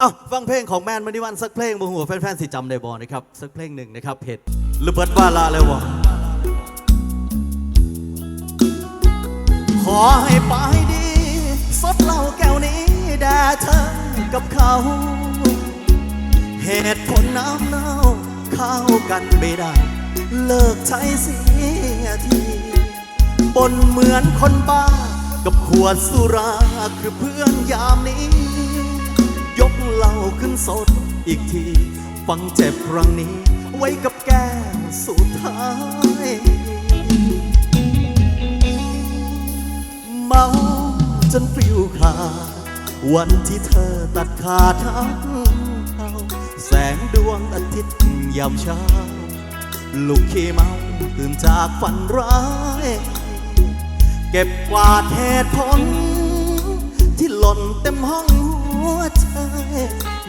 เอ้าฟังเพลงของแมนมณีวันสักเพลงบ่หัวแฟนๆสิจำได้บ่นะครับ สักเพลงหนึ่งนะครับเพจระเบิดว่าลาแล้วบ่ขอให้ไปดีสดเหล้าแก้วนี้แด่เธอกับเขา เหตุผลน้ำเน่าเข้ากันไม่ได้ เลิกใช้เสียทีบนเหมือนคนบ้า กับขวดสุราคือเพื่อนยามนี้ ยกเหล้าขึ้นสดอีกที ฟังเจ็บครั้งนี้ ไว้กับแก้วสุดท้าย เมาจนฟิวขาดวันที่เธอตัดขาดทั้งเขาแสงดวงอาทิตย์ยามเช้า ลูกขี้เมาตื่นจากฝันร้าย เก็บกวาดเหตุผลที่หล่นเต็มห้องหัว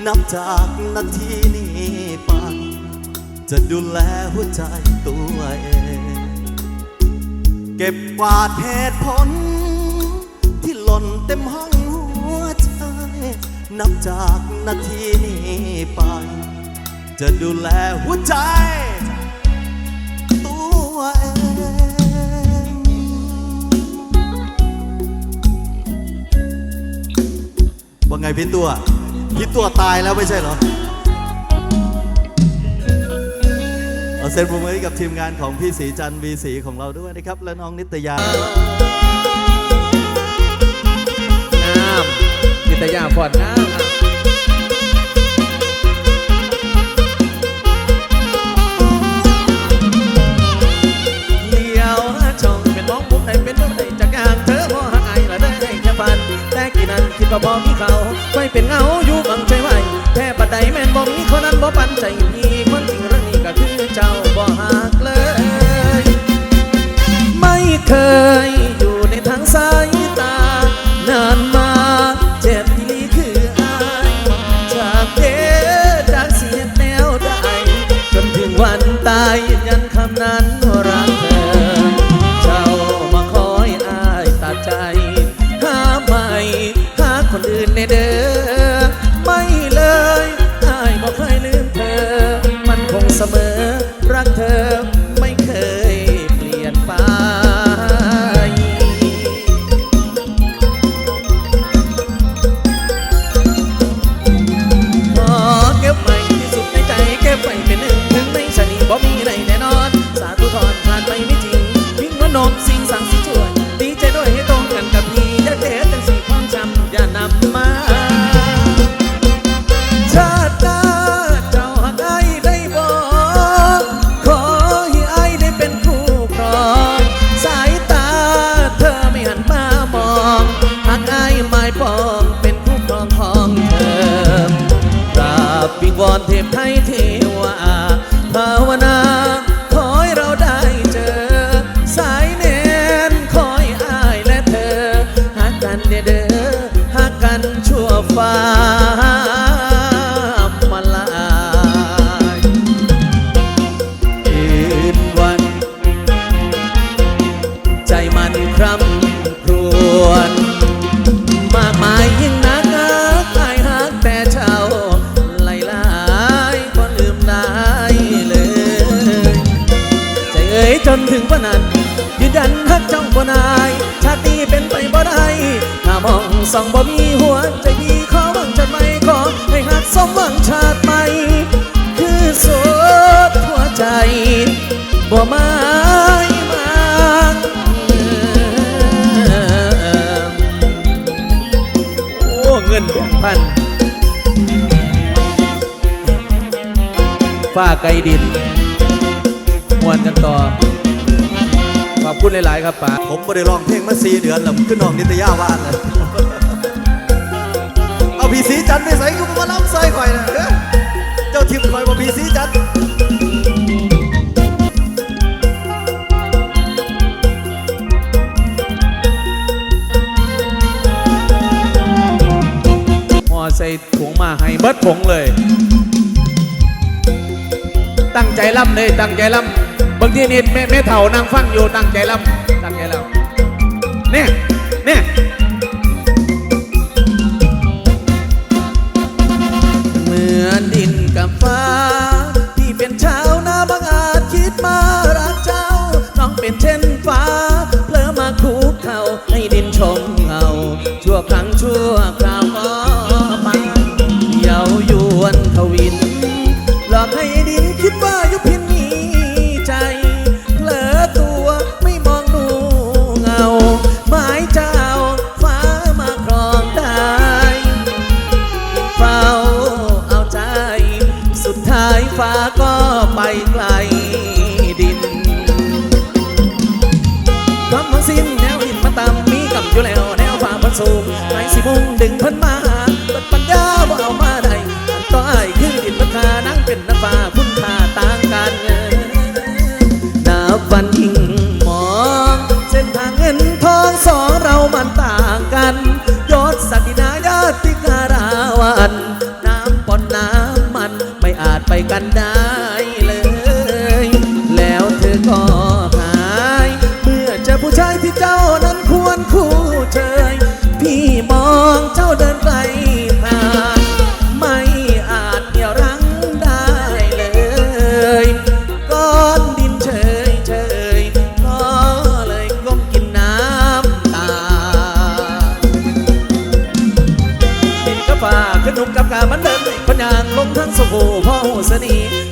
นับจากนาทีนี้ไป จะดูแลหัวใจตัวเอง เก็บกวาดเหตุผล ที่หล่นเต็มห้องหัวใจ นับจากนาทีนี้ไป จะดูแลหัวใจตัวเองว่าไงพี่ตัว พี่ตัวตายแล้วไม่ใช่เหรอเอาเซ็นปรบมือให้กับทีมงานของพี่สีจันทร์วีสีของเราด้วยนะครับ และน้องนิตยาน้ำนิตยาพอดน้ำเลี้ยวหาช่องเป็นมองมุมไหนเป็นมุมไหนจากอย่างเธอพอหาไอละได้แค่ฝันแต่กี่นั้นคิดว่าบ่มีเขาไม่เป็นเงาอยู่ ตายยืนยันคำนั้นว่ารักาน ฟ้ามาลายคืนวัน ใจมันคร่ำครวญมากมายยิ่งนักนักไอฮักแต่เช้าไหลลายก็ลืมได้เลย ใจเอ่ยจนถึงวันนั้นยืนยันฮักเจ้าบ่นาย ชาติเป็นไปบ่ได้ถ้ามองส่องบ่มีหัวใจพี่ สมหวังชาติใหม่คือสดหัวใจ บ่ไม้มันโอ้เงินแบ่งพันฝ้าไกลดินมวนกันต่อ ขอบคุณหลาย ๆ ครับป๋าผมไม่ได้ร้องเพลงมาสี่เดือนแล้วขึ้นน้องนิตยาว่านเลย พี่สีจันทร์ไปใส่กูมาล้ำใส่ข่อยนะเด้อเจ้าทิมข่อยบ่พี่สีจันทร์หอใส่ถุงมาให้เบิดผงเลย ตั้งใจล่ำเลยตั้งใจล่ำบางทีนี่แม่แม่เถ่านั่งฟังอยู่ตั้งใจล่ำตั้งใจล่ำเนี่ยเนี่ย ดินกับฟ้า ดึงเพิ่นมา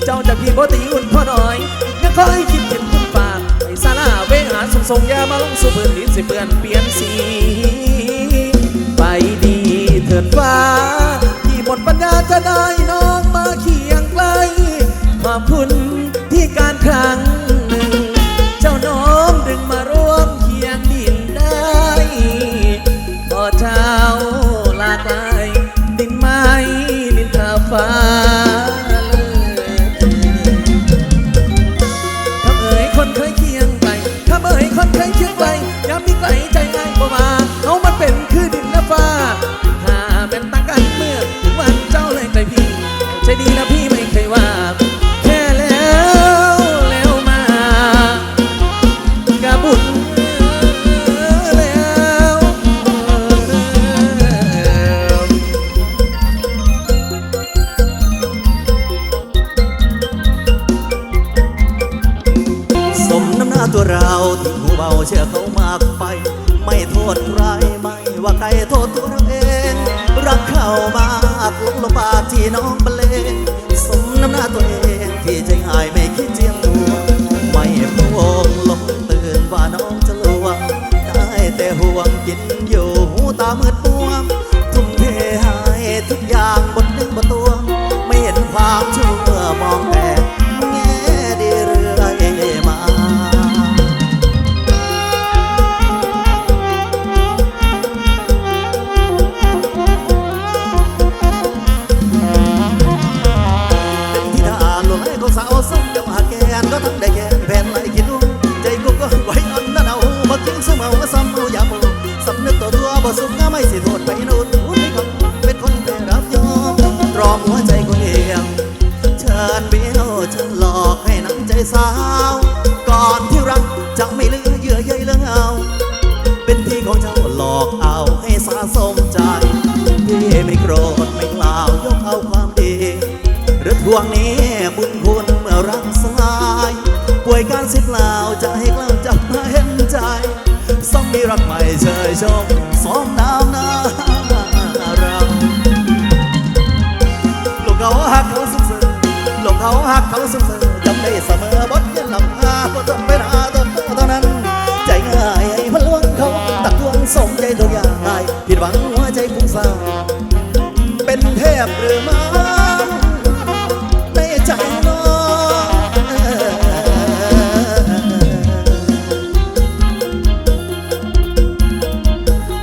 เจ้าจากพี่บ่ตีอุ่นพ่อหน่อยยังคอยคิดถึงคุณฟ้าไอ้ซาลาเวหาส่งส่งยามาลงสู่พื้นดินสิเปื่อนเปลี่ย ตัวเราเอง รักเขามากลงลงปากที่น้องบรรเลงสมน้ำหน้าตัวเองที่ใจง่ายไม่คิดเจียมตัวไม่พวงลงตื่นว่าน้องจะลวง ได้แต่ห่วงกินอยู่หูตามืดมัวทุ่มเทให้ทุกอย่างบนหนึ่งบนตัว ไม่เห็นความชั่วมอง สาว ก่อนที่รักจะไม่เหลือเยื่อใยเลืเอาเป็นที่ของเจ้าหลอกเอาให้สะสมใจพี่ไม่โกรธไม่กล่าวยกเอาความดีหรือทวงหนี้บุญคุณเมื่อรักสลายป่วยการสียเปล่าจะให้กล้าจับมาเห็นใจสองมีรักใหม่เชยชมสองน้ำน้าเราลูกเขาหักเขาสุขเสอลูกเขาหักเขาสุขเสอจำได้ เสมอบทเย็นลำพาก็ต้องไปหาตัวเท่านั้น ใจง่ายให้พลวงเขาตักทวงสมใจทุกอย่างง่ายผิดหวังหัวใจฟุ้งซ่านเป็นเทพหรือมาในใจน้อง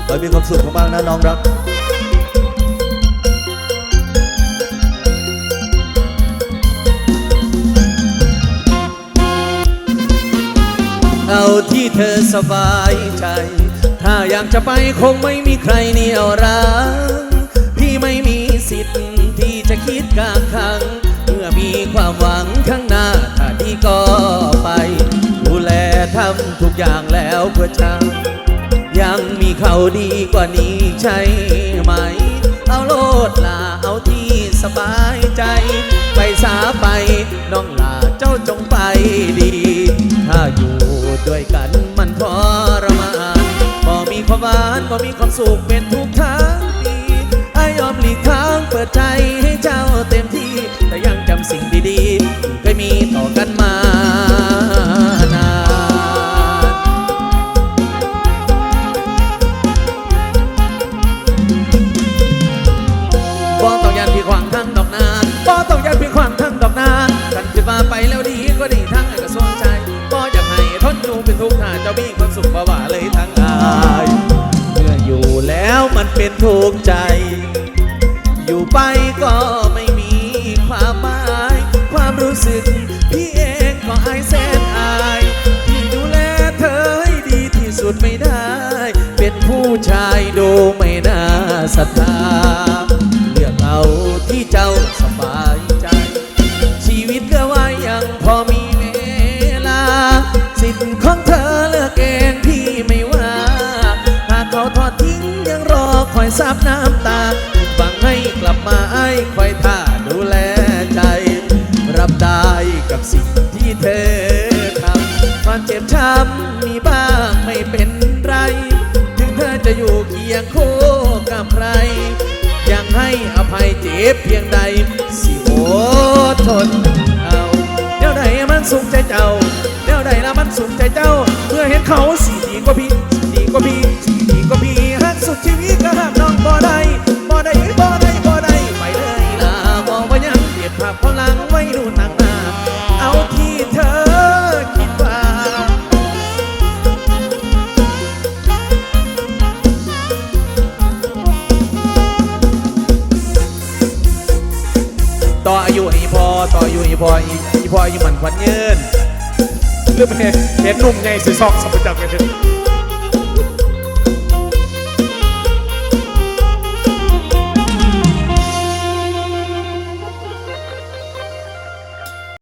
ขอให้มีความสุขมากๆนะน้องรักาที่เธอสบายใจ ถ้าอยากจะไปคงไม่มีใครเหนี่ยวรั้งพี่ไม่มีสิทธิ์ที่จะคิดกางคัง เมื่อมีความหวังข้างหน้าถ้าดีก็ไป ดูแลทำทุกอย่างแล้วเพื่อฉันยังมีเขาดีกว่านี้ใช่ไหม เอาโลดลาเอาที่สบายใจ ไปสาไปน้องลาเจ้าจงไปดี ด้วยกันมันทรมานบ่มีความหวานบ่มีความสุขเป็นทุกทางดีไอยอมหลีกทางเปิดใจให้เจ้า เป็นทุกข์ใจ อยู่ไปก็ไม่มีความหมาย ความรู้สึก พี่เองก็อายแสนอายที่ดูแลเธอให้ดีที่สุดไม่ได้ เป็นผู้ชายดูไม่น่าศรัทธา คอยซับน้ำตาหวังให้กลับมาไอ้คอยท่าดูแลใจ รับได้กับสิ่งที่เธอทำความเจ็บช้ำมีบ้างไม่เป็นไร ถึงเธอจะอยู่เคียงคู่กับใคร ยังให้อภัยเจ็บเพียงใด สิโอทนเอาเดี๋ยวใดมันสุขใจเจ้าเดี๋ยวใดละมันสุขใจเจ้าเมื่อเห็นเขาสีดีกว่าพี่ ออยู่อีพอต่ออยู่อีพออีพออายุมันขวัญเงินหรือเป็นเห็นหนุ่มไงสิซอกสัมปจักรกันเถอะ